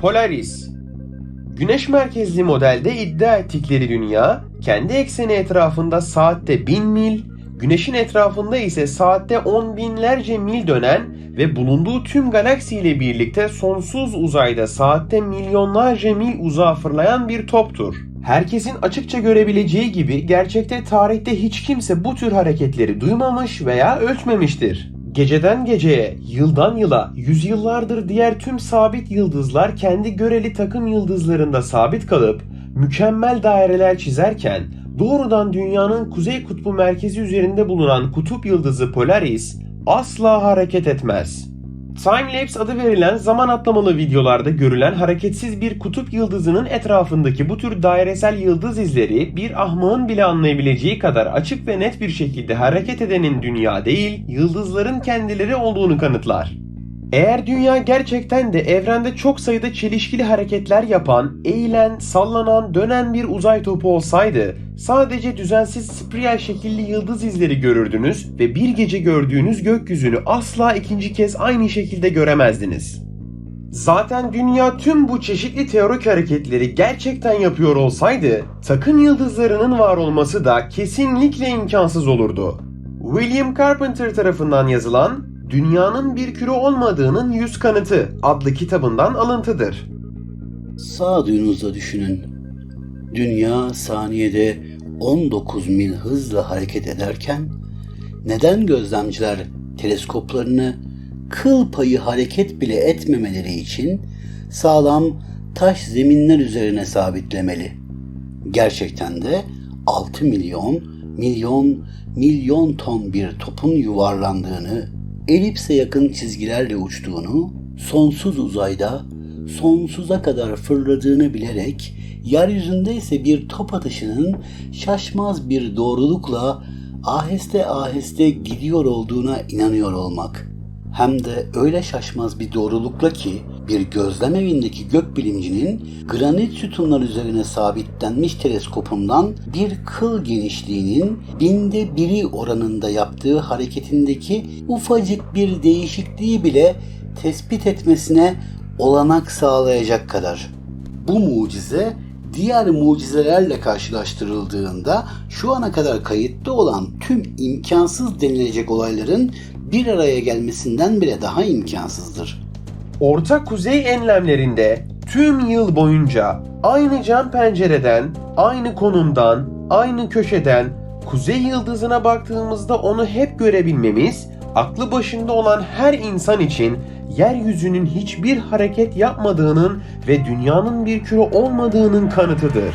Polaris Güneş merkezli modelde iddia ettikleri dünya, kendi ekseni etrafında saatte 1000 mil, Güneşin etrafında ise saatte on binlerce mil dönen ve bulunduğu tüm galaksiyle birlikte sonsuz uzayda saatte milyonlarca mil uzağa fırlayan bir toptur. Herkesin açıkça görebileceği gibi gerçekte tarihte hiç kimse bu tür hareketleri duymamış veya ölçmemiştir. Geceden geceye, yıldan yıla, yüzyıllardır diğer tüm sabit yıldızlar kendi göreli takım yıldızlarında sabit kalıp mükemmel daireler çizerken doğrudan dünyanın kuzey kutbu merkezi üzerinde bulunan kutup yıldızı Polaris asla hareket etmez. Timelapse adı verilen zaman atlamalı videolarda görülen hareketsiz bir kutup yıldızının etrafındaki bu tür dairesel yıldız izleri bir ahmağın bile anlayabileceği kadar açık ve net bir şekilde hareket edenin dünya değil, yıldızların kendileri olduğunu kanıtlar. Eğer dünya gerçekten de evrende çok sayıda çelişkili hareketler yapan, eğilen, sallanan, dönen bir uzay topu olsaydı, sadece düzensiz spiral şekilli yıldız izleri görürdünüz ve bir gece gördüğünüz gökyüzünü asla ikinci kez aynı şekilde göremezdiniz. Zaten dünya tüm bu çeşitli teorik hareketleri gerçekten yapıyor olsaydı, takım yıldızlarının var olması da kesinlikle imkansız olurdu. William Carpenter tarafından yazılan Dünyanın bir küre olmadığının yüz kanıtı adlı kitabından alıntıdır. Sağduyunuzla düşünün. Dünya saniyede 19 mil hızla hareket ederken neden gözlemciler teleskoplarını kıl payı hareket bile etmemeleri için sağlam taş zeminler üzerine sabitlemeli? Gerçekten de 6 milyon, milyon, milyon ton bir topun yuvarlandığını, elipse yakın çizgilerle uçtuğunu, sonsuz uzayda sonsuza kadar fırladığını bilerek yeryüzünde ise bir top atışının şaşmaz bir doğrulukla aheste aheste gidiyor olduğuna inanıyor olmak. Hem de öyle şaşmaz bir doğrulukla ki bir gözlem evindeki gökbilimcinin granit sütunlar üzerine sabitlenmiş teleskopundan bir kıl genişliğinin binde biri oranında yaptığı hareketindeki ufacık bir değişikliği bile tespit etmesine olanak sağlayacak kadar. Bu mucize diğer mucizelerle karşılaştırıldığında şu ana kadar kayıtlı olan tüm imkansız denilecek olayların bir araya gelmesinden bile daha imkansızdır. Orta kuzey enlemlerinde tüm yıl boyunca aynı cam pencereden, aynı konumdan, aynı köşeden kuzey yıldızına baktığımızda onu hep görebilmemiz, aklı başında olan her insan için yeryüzünün hiçbir hareket yapmadığının ve dünyanın bir küre olmadığının kanıtıdır.